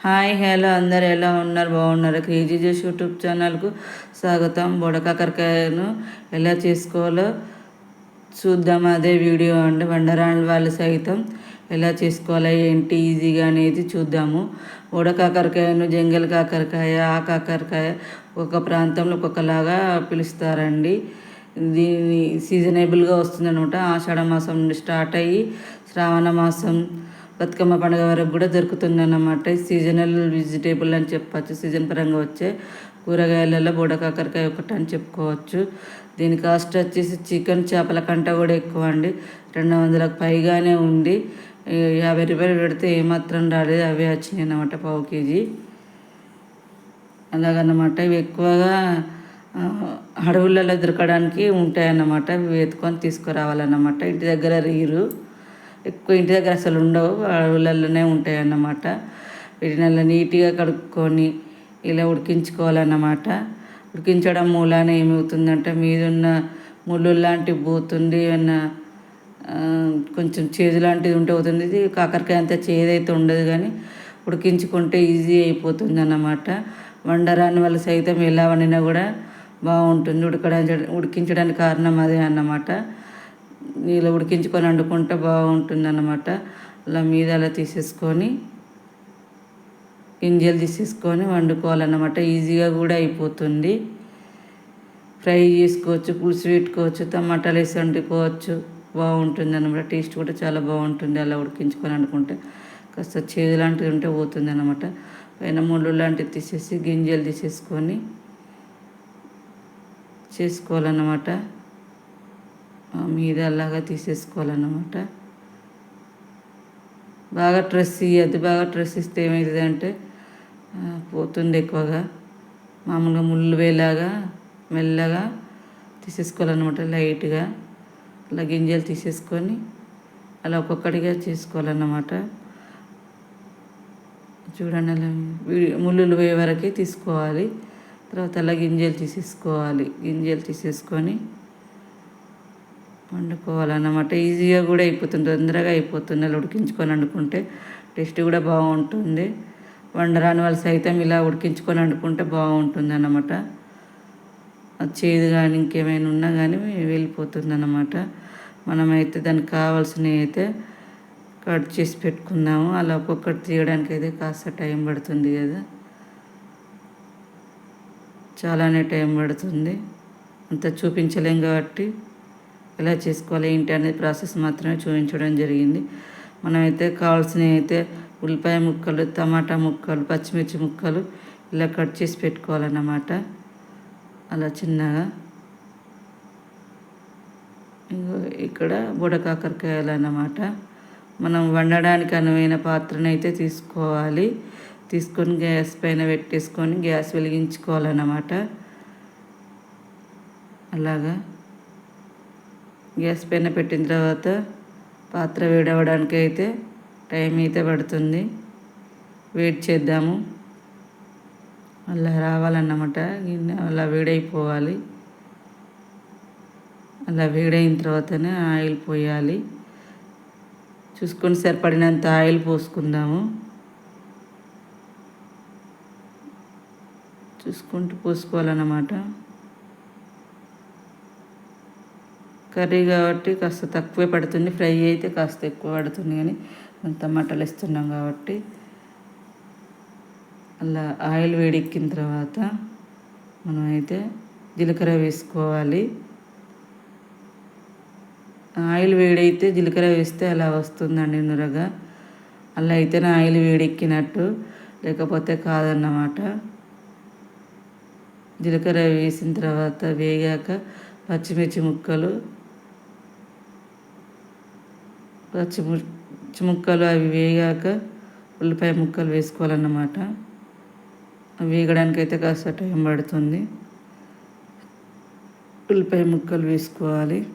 Hi hello అందరు ఎలా ఉన్నారు? బాగున్నారు? కేజీ జోష్ యూట్యూబ్ ఛానల్కు స్వాగతం. బుడకాకరకాయను ఎలా చేసుకోవాలో చూద్దాం. అదే వీడియో అండి. వండరాని వాళ్ళు సైతం ఎలా చేసుకోవాలో ఏంటి ఈజీగా అనేది చూద్దాము. ఉడకాకరకాయను జంగల్ కాకరకాయ ఆ కాకరకాయ ఒక ప్రాంతంలో ఒక్కొక్కలాగా పిలుస్తారండి. దీని సీజనబుల్గా వస్తుందనమాట ఆషాఢ మాసం నుండి స్టార్ట్ అయ్యి శ్రావణ మాసం బతుకమ్మ పండుగ వరకు కూడా దొరుకుతుంది అన్నమాట సీజనల్ వెజిటేబుల్ అని చెప్పచ్చు సీజన్ పరంగా వచ్చే కూరగాయలలో బుడకాకరకాయ ఒకటి అని చెప్పుకోవచ్చు. దీని కాస్ట్ వచ్చేసి చికెన్ చేపల కంట కూడా ఎక్కువ అండి. రెండు వందలకు పైగానే ఉంది. యాభై రూపాయలు పెడితే ఏమాత్రం రాలేదు అవే వచ్చినాయి అన్నమాట పావు కేజీ. అలాగన్నమాట. ఇవి ఎక్కువగా అడవులలో దొరకడానికి ఉంటాయన్నమాట. ఇవి ఎత్తుకొని తీసుకురావాలన్నమాట. ఇంటి దగ్గర రీరు ఎక్కువ ఇంటి దగ్గర అసలు ఉండవు అడవులలోనే ఉంటాయి అన్నమాట వీటిని నీట్గా కడుక్కొని ఇలా ఉడికించుకోవాలన్నమాట. ఉడికించడం మూలాన ఏమవుతుందంటే మీదున్న ముళ్ళు లాంటివి పోతుంది ఏమన్నా కొంచెం చేదు లాంటిది ఉంటే అవుతుంది ఇది కాకరకాయ అంత చేదైతే ఉండదు కానీ ఉడికించుకుంటే ఈజీ అయిపోతుంది అన్నమాట వండరాని వాళ్ళు సైతం ఎలా వండినా కూడా బాగుంటుంది. ఉడకడానికి ఉడికించడానికి కారణం అదే అన్నమాట. ఇలా ఉడికించుకొని వండుకుంటే బాగుంటుంది అన్నమాట అలా మీద అలా తీసేసుకొని గింజలు తీసేసుకొని వండుకోవాలన్నమాట. ఈజీగా కూడా అయిపోతుంది. ఫ్రై చేసుకోవచ్చు పులుసు పెట్టుకోవచ్చు టమాటాలు వేసి వండుకోవచ్చు. బాగుంటుంది అన్నమాట టేస్ట్ కూడా చాలా బాగుంటుంది అలా ఉడికించుకొని వండుకుంటే. కాస్త చేదు లాంటిది ఉంటే పోతుంది అన్నమాట పైన ముళ్ళు లాంటివి తీసేసి గింజలు తీసేసుకొని చేసుకోవాలన్నమాట. మీద అలాగా తీసేసుకోవాలన్నమాట. బాగా ట్రెస్ ఇవ్వద్దు బాగా ట్రెస్ ఇస్తే ఏమవుతుంది అంటే పోతుంది ఎక్కువగా. మామూలుగా ముళ్ళు వేలాగా మెల్లగా తీసేసుకోవాలన్నమాట లైట్గా. అలా గింజలు తీసేసుకొని అలా ఒక్కొక్కటిగా చేసుకోవాలన్నమాట. చూడండి అలా ముళ్ళులు పోయే వరకే తీసుకోవాలి. తర్వాత అలా గింజలు తీసేసుకోవాలి. గింజలు తీసేసుకొని వండుకోవాలన్నమాట. ఈజీగా కూడా అయిపోతుంది. తొందరగా అయిపోతుంది. అలా ఉడికించుకొని వండుకుంటే టేస్ట్ కూడా బాగుంటుంది. వండరాని వాళ్ళు సైతం ఇలా ఉడికించుకొని వండుకుంటే బాగుంటుంది అన్నమాట చేదు కానీ ఇంకేమైనా ఉన్నా కానీ వెళ్ళిపోతుంది అన్నమాట మనమైతే దానికి కావాల్సినవి అయితే కట్ చేసి పెట్టుకుందాము అలా ఒక్కొక్కటి తీయడానికి అయితే కాస్త టైం పడుతుంది కదా. చాలానే టైం పడుతుంది. అంత చూపించలేం కాబట్టి ఎలా చేసుకోవాలి ఏంటి అనేది ప్రాసెస్ మాత్రమే చూపించడం జరిగింది. మనమైతే కావాల్సినవి అయితే ఉల్లిపాయ ముక్కలు టమాటా ముక్కలు పచ్చిమిర్చి ముక్కలు ఇలా కట్ చేసి పెట్టుకోవాలన్నమాట. అలా చిన్నగా. ఇక్కడ బుడకాకరకాయలు అన్నమాట మనం వండడానికి అనువైన పాత్రనైతే తీసుకోవాలి. తీసుకొని గ్యాస్ పైన పెట్టేసుకొని గ్యాస్ వెలిగించుకోవాలన్నమాట. అలాగా. గ్యాస్ పైన పెట్టిన తర్వాత పాత్ర వేడవడానికి అయితే టైం అయితే పడుతుంది. వెయిట్ చేద్దాము. అలా రావాలన్నమాట. గిన్నె అలా వేడైపోవాలి. అలా వేడైన తర్వాతనే ఆయిల్ పోయాలి. చూసుకొని సరిపడినంత ఆయిల్ పోసుకుందాము. చూసుకుంటూ పోసుకోవాలన్నమాట. కర్రీ కాబట్టి కాస్త తక్కువే పడుతుంది. ఫ్రై అయితే కాస్త ఎక్కువ పడుతుంది కానీ టమాటాలు ఇస్తున్నాం కాబట్టి. అలా ఆయిల్ వేడెక్కిన తర్వాత మనమైతే జీలకర్ర వేసుకోవాలి. ఆయిల్ వేడైతే జీలకర్ర వేస్తే అలా వస్తుందండి నురగా. అలా అయితేనే ఆయిల్ వేడెక్కినట్టు లేకపోతే కాదన్నమాట. జీలకర్ర వేసిన తర్వాత వేగాక పచ్చిమిర్చి ముక్కలు పచ్చి ముక్కలు అవి వేగాక ఉల్లిపాయ ముక్కలు వేసుకోవాలన్నమాట. అవి వేగడానికి అయితే కాస్త టైం పడుతుంది. ఉల్లిపాయ ముక్కలు వేసుకోవాలి.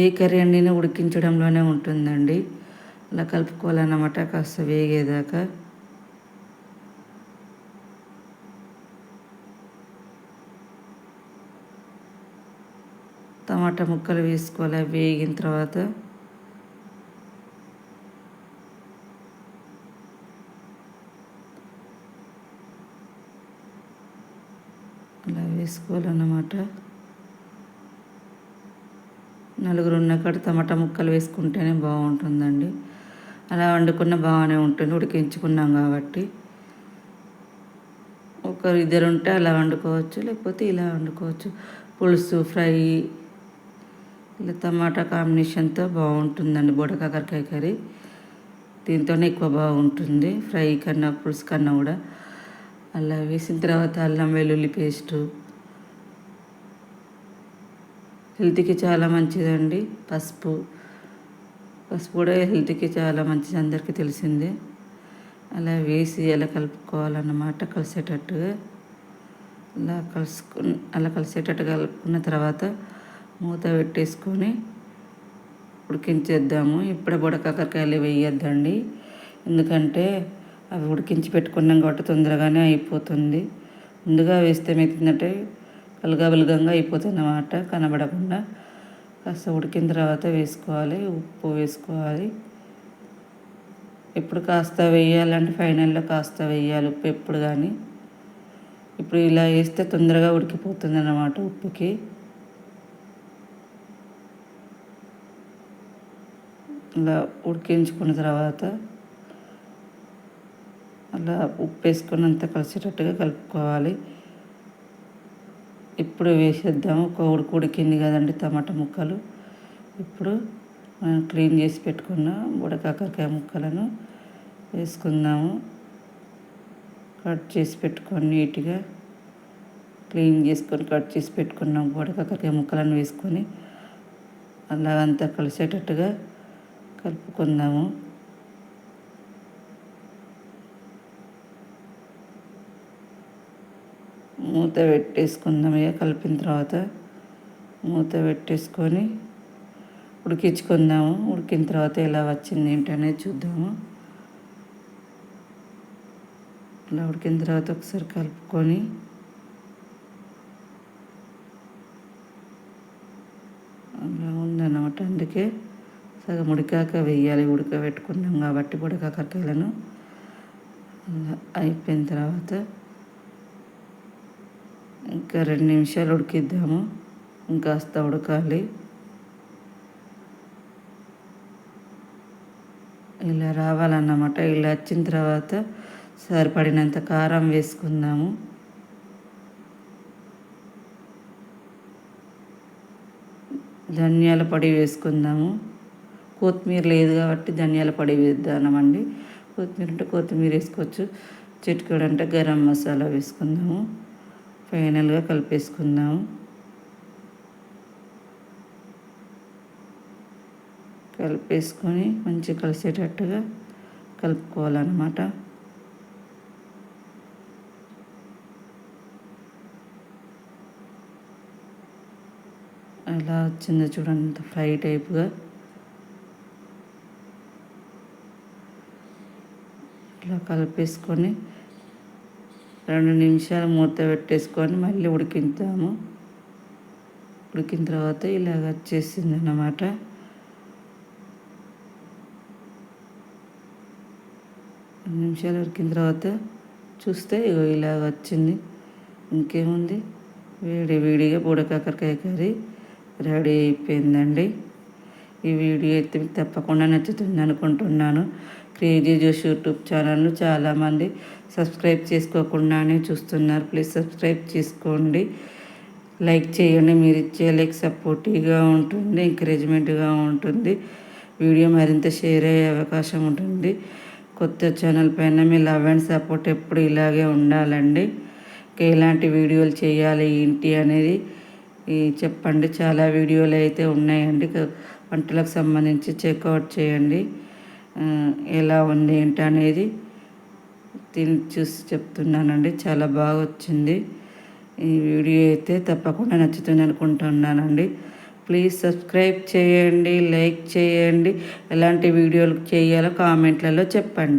ఏ కర్రీ అండినా ఉడికించడంలోనే ఉంటుందండి. అలా కలుపుకోవాలన్నమాట కాస్త వేగేదాకా. టమాటా ముక్కలు వేసుకోవాలి. వేగిన తర్వాత అలా వేసుకోవాలన్నమాట. నలుగురు ఉన్న కాడ టమాటా ముక్కలు వేసుకుంటేనే బాగుంటుందండి. అలా వండుకున్న బాగానే ఉంటుంది. ఉడికించుకున్నాం కాబట్టి. ఒకరు ఇద్దరు ఉంటే అలా వండుకోవచ్చు. లేకపోతే ఇలా వండుకోవచ్చు. పులుసు ఫ్రై ఇలా టమాటా కాంబినేషన్తో బాగుంటుందండి. బుడకాకరకాయ కర్రీ. దీంతోనే ఎక్కువ బాగుంటుంది. ఫ్రై కన్నా పులుసు కన్నా కూడా. అలా వేసిన తర్వాత అల్లం వెల్లుల్లి పేస్టు. హెల్త్కి చాలా మంచిదండి. పసుపు. పసుపు కూడా హెల్త్కి చాలా మంచిది. అందరికీ తెలిసిందే. అలా వేసి ఎలా కలుపుకోవాలన్నమాట. కలిసేటట్టుగా. అలా కలుసుకు అలా కలిసేటట్టు కలుపుకున్న తర్వాత మూత పెట్టేసుకొని ఉడికించేద్దాము. ఇప్పుడే బుడకాకరకాయలు వేయొద్దండి. ఎందుకంటే అవి ఉడికించి పెట్టుకున్నాం కాబట్టి తొందరగానే అయిపోతుంది. ముందుగా వేస్తే ఏమవుతుందంటే కలగబలగంగా అయిపోతుంది అన్నమాట కనబడకుండా కాస్త ఉడికిన తర్వాత వేసుకోవాలి. ఉప్పు వేసుకోవాలి. ఇప్పుడు కాస్త వేయాలంటే ఫైనల్లో కాస్త వేయాలి. ఉప్పు ఎప్పుడు కానీ. ఇప్పుడు ఇలా వేస్తే తొందరగా ఉడికిపోతుంది అన్నమాట ఉప్పుకి. అలా ఉడికించుకున్న తర్వాత అలా ఉప్పు వేసుకున్నంత కలిసేటట్టుగా కలుపుకోవాలి. ఇప్పుడు వేసేద్దాము. ఒక ఉడికి ఉడికింది కదండి టమాటా ముక్కలు. ఇప్పుడు మనం క్లీన్ చేసి పెట్టుకున్న బుడకాకరకాయ ముక్కలను వేసుకుందాము. కట్ చేసి పెట్టుకొని నీట్గా క్లీన్ చేసుకొని కట్ చేసి పెట్టుకున్నాం బుడకాకరకాయ ముక్కలను వేసుకొని అలా అంతా కలిసేటట్టుగా కలుపుకుందాము. మూత పెట్టేసుకుందాం ఇక కలిపిన తర్వాత. మూత పెట్టేసుకొని ఉడికించుకుందాము. ఉడికిన తర్వాత ఎలా వచ్చింది ఏంటనేది చూద్దాము. ఇలా ఉడికిన తర్వాత ఒకసారి కలుపుకొని అలా ఉందన్నమాట అందుకే. సగం ఉడికాక వెయ్యాలి ఉడకబెట్టుకున్నాం కాబట్టి ఉడకాకరకాయలను అయిపోయిన తర్వాత ఇంకా రెండు నిమిషాలు ఉడికిద్దాము. ఇంకాస్త ఉడకాలి. ఇలా రావాలన్నమాట. ఇలా వచ్చిన తర్వాత సరిపడినంత కారం వేసుకుందాము. ధనియాల పొడి వేసుకుందాము. కొత్తిమీర లేదు కాబట్టి ధనియాల పొడి వేద్దామండి కొత్తిమీర అంటే కొత్తిమీర వేసుకోవచ్చు. చిటికడు అంటే గరం మసాలా వేసుకుందాము. ఫైనల్గా కలిపేసుకుందాము కలిపేసుకొని మంచిగా కలిసేటట్టుగా కలుపుకోవాలన్నమాట. అలా వచ్చిందో చూడండి ఫ్రై టైప్గా. ఇట్లా కలిపేసుకొని రెండు నిమిషాలు మూత పెట్టేసుకొని మళ్ళీ ఉడికించాము ఉడికిన తర్వాత ఇలాగ వచ్చేసింది అన్నమాట రెండు నిమిషాలు ఉడికిన తర్వాత చూస్తే ఇలాగ వచ్చింది. ఇంకేముంది? వేడి వేడిగా బుడకాకరకాయ కర్రీ రెడీ అయిపోయిందండి. ఈ వీడియో అయితే మీకు తప్పకుండా నచ్చుతుంది అనుకుంటున్నాను. క్రేజీ జోష్ యూట్యూబ్ ఛానల్ను చాలామంది సబ్స్క్రైబ్ చేసుకోకుండానే చూస్తున్నారు. ప్లీజ్ సబ్స్క్రైబ్ చేసుకోండి. లైక్ చేయండి. మీరు ఇచ్చే లైక్ సపోర్టివ్గా ఉంటుంది ఎంకరేజ్మెంట్గా ఉంటుంది. వీడియో మరింత షేర్ అయ్యే అవకాశం ఉంటుంది. కొత్త ఛానల్ పైన మీ లవ్ అండ్ సపోర్ట్ ఎప్పుడు ఇలాగే ఉండాలండి. ఇంకా ఎలాంటి వీడియోలు చేయాలి ఏంటి అనేది చెప్పండి. చాలా వీడియోలు అయితే ఉన్నాయండి. వంటలకు సంబంధించి చెక్అవుట్ చేయండి. ఎలా ఉంది ఏంటి అనేది తిని చూసి చెప్తున్నానండి. చాలా బాగా వచ్చింది ఈ వీడియో అయితే తప్పకుండా నచ్చుతుంది అనుకుంటున్నానండి. ప్లీజ్ సబ్స్క్రైబ్ చేయండి లైక్ చేయండి. ఎలాంటి వీడియోలు చేయాలో కామెంట్లలో చెప్పండి.